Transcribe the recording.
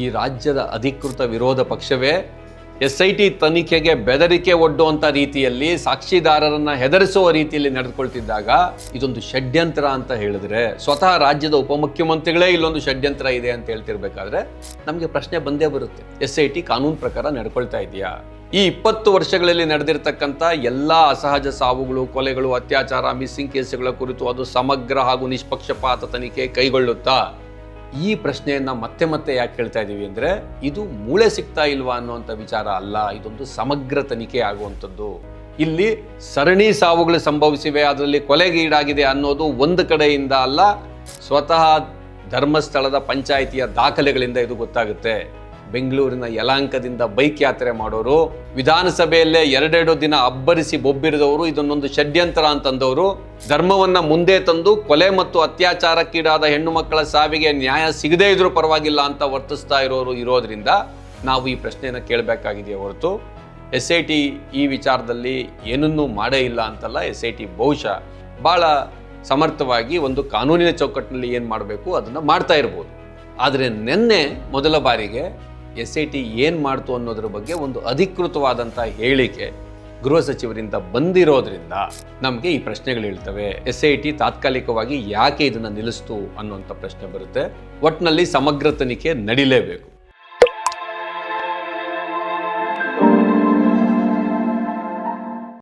ಈ ರಾಜ್ಯದ ಅಧಿಕೃತ ವಿರೋಧ ಪಕ್ಷವೇ ಎಸ್ ಐ ಟಿ ತನಿಖೆಗೆ ಬೆದರಿಕೆ ಒಡ್ಡುವಂಥ ರೀತಿಯಲ್ಲಿ ಸಾಕ್ಷಿದಾರರನ್ನು ಹೆದರಿಸುವ ರೀತಿಯಲ್ಲಿ ನಡೆದುಕೊಳ್ತಿದ್ದಾಗ ಇದೊಂದು ಷಡ್ಯಂತ್ರ ಅಂತ ಹೇಳಿದ್ರೆ ಸ್ವತಃ ರಾಜ್ಯದ ಉಪಮುಖ್ಯಮಂತ್ರಿಗಳೇ ಇಲ್ಲೊಂದು ಷಡ್ಯಂತ್ರ ಇದೆ ಅಂತ ಹೇಳ್ತಿರ್ಬೇಕಾದ್ರೆ ನಮಗೆ ಪ್ರಶ್ನೆ ಬಂದೇ ಬರುತ್ತೆ. ಎಸ್ ಐ ಟಿ ಕಾನೂನು ಪ್ರಕಾರ ನಡ್ಕೊಳ್ತಾ ಇದೆಯಾ? ಈ ಇಪ್ಪತ್ತು ವರ್ಷಗಳಲ್ಲಿ ನಡೆದಿರ್ತಕ್ಕಂಥ ಎಲ್ಲ ಅಸಹಜ ಸಾವುಗಳು, ಕೊಲೆಗಳು, ಅತ್ಯಾಚಾರ, ಮಿಸ್ಸಿಂಗ್ ಕೇಸುಗಳ ಕುರಿತು ಅದು ಸಮಗ್ರ ಹಾಗೂ ನಿಷ್ಪಕ್ಷಪಾತ ತನಿಖೆ ಕೈಗೊಳ್ಳುತ್ತಾ ಈ ಪ್ರಶ್ನೆಯನ್ನ ಮತ್ತೆ ಮತ್ತೆ ಯಾಕೆ ಕೇಳ್ತಾ ಇದ್ದೀವಿ ಅಂದ್ರೆ, ಇದು ಮೂಳೆ ಸಿಗ್ತಾ ಇಲ್ವಾ ಅನ್ನುವಂಥ ವಿಚಾರ ಅಲ್ಲ, ಇದೊಂದು ಸಮಗ್ರ ತನಿಖೆ ಆಗುವಂಥದ್ದು. ಇಲ್ಲಿ ಸರಣಿ ಸಾವುಗಳು ಸಂಭವಿಸಿವೆ, ಅದರಲ್ಲಿ ಕೊಲೆಗೀಡಾಗಿದೆ ಅನ್ನೋದು ಒಂದು ಕಡೆಯಿಂದ ಅಲ್ಲ, ಸ್ವತಃ ಧರ್ಮಸ್ಥಳದ ಪಂಚಾಯಿತಿಯ ದಾಖಲೆಗಳಿಂದ ಇದು ಗೊತ್ತಾಗುತ್ತೆ. ಬೆಂಗಳೂರಿನ ಯಲಾಂಕದಿಂದ ಬೈಕ್ ಯಾತ್ರೆ ಮಾಡೋರು, ವಿಧಾನಸಭೆಯಲ್ಲೇ ಎರಡೆರಡು ದಿನ ಅಬ್ಬರಿಸಿ ಬೊಬ್ಬಿರಿದವರು, ಇದನ್ನೊಂದು ಷಡ್ಯಂತ್ರ ಅಂತಂದವರು. ಧರ್ಮವನ್ನ ಮುಂದೆ ತಂದು ಕೊಲೆ ಮತ್ತು ಅತ್ಯಾಚಾರಕ್ಕೀಡಾದ ಹೆಣ್ಣು ಮಕ್ಕಳ ಸಾವಿಗೆ ನ್ಯಾಯ ಸಿಗದೇ ಇದ್ರೂ ಪರವಾಗಿಲ್ಲ ಅಂತ ವರ್ತಿಸ್ತಾ ಇರೋರು ಇರೋದ್ರಿಂದ ನಾವು ಈ ಪ್ರಶ್ನೆಯನ್ನು ಕೇಳಬೇಕಾಗಿದೆಯೇ ಹೊರತು. ಎಸ್ ಐ ಟಿ ಈ ವಿಚಾರದಲ್ಲಿ ಏನನ್ನೂ ಮಾಡೇ ಇಲ್ಲ ಅಂತಲ್ಲ, ಎಸ್ ಐ ಟಿ ಬಹುಶಃ ಭಾಳ ಸಮರ್ಥವಾಗಿ ಒಂದು ಕಾನೂನಿನ ಚೌಕಟ್ಟಿನಲ್ಲಿ ಏನು ಮಾಡಬೇಕು, ಅದನ್ನು ಮಾಡ್ತಾ ಇರ್ಬೋದು. ಆದರೆ ನಿನ್ನೆ ಮೊದಲ ಬಾರಿಗೆ ಎಸ್ ಐ ಟಿ ಏನು ಮಾಡ್ತು ಅನ್ನೋದ್ರ ಬಗ್ಗೆ ಒಂದು ಅಧಿಕೃತವಾದಂಥ ಹೇಳಿಕೆ ಗೃಹ ಸಚಿವರಿಂದ ಬಂದಿರೋದ್ರಿಂದ ನಮಗೆ ಈ ಪ್ರಶ್ನೆಗಳು ಹೇಳ್ತವೆ. ಎಸ್ ಐ ಟಿ ತಾತ್ಕಾಲಿಕವಾಗಿ ಯಾಕೆ ಇದನ್ನು ನಿಲ್ಲಿಸ್ತು ಅನ್ನುವಂಥ ಪ್ರಶ್ನೆ ಬರುತ್ತೆ. ಒಟ್ಟಿನಲ್ಲಿ ಸಮಗ್ರ ತನಿಖೆ ನಡಿಲೇಬೇಕು.